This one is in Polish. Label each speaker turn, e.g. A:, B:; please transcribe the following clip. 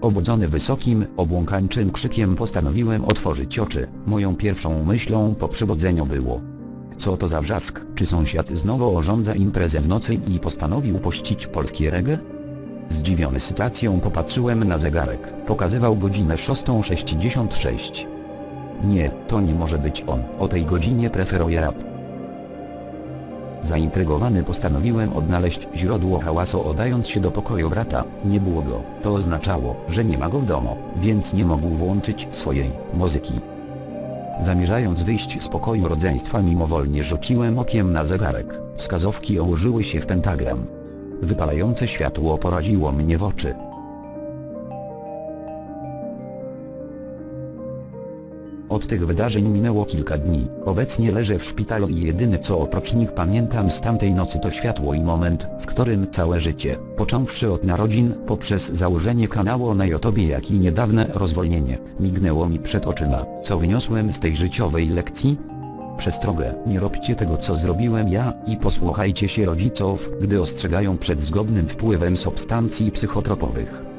A: Obudzony wysokim, obłąkańczym krzykiem postanowiłem otworzyć oczy. Moją pierwszą myślą po przybudzeniu było. Co to za wrzask? Czy sąsiad znowu orządza imprezę w nocy i postanowił pościć polskie reggae? Zdziwiony sytuacją popatrzyłem na zegarek. Pokazywał godzinę 6.66. Nie, to nie może być on. O tej godzinie preferuję rap. Zaintrygowany postanowiłem odnaleźć źródło hałasu oddając się do pokoju brata. Nie było go. To oznaczało, że nie ma go w domu, więc nie mógł włączyć swojej muzyki. Zamierzając wyjść z pokoju rodzeństwa mimowolnie rzuciłem okiem na zegarek. Wskazówki ułożyły się w pentagram. Wypalające światło poraziło mnie w oczy. Od tych wydarzeń minęło kilka dni. Obecnie leżę w szpitalu i jedyne co oprócz nich pamiętam z tamtej nocy to światło i moment, w którym całe życie, począwszy od narodzin, poprzez założenie kanału na YouTubie jak i niedawne rozwolnienie, mignęło mi przed oczyma. Co wyniosłem z tej życiowej lekcji? Przestrogę, nie róbcie tego co zrobiłem ja i posłuchajcie się rodziców, gdy ostrzegają przed zgodnym wpływem substancji psychotropowych.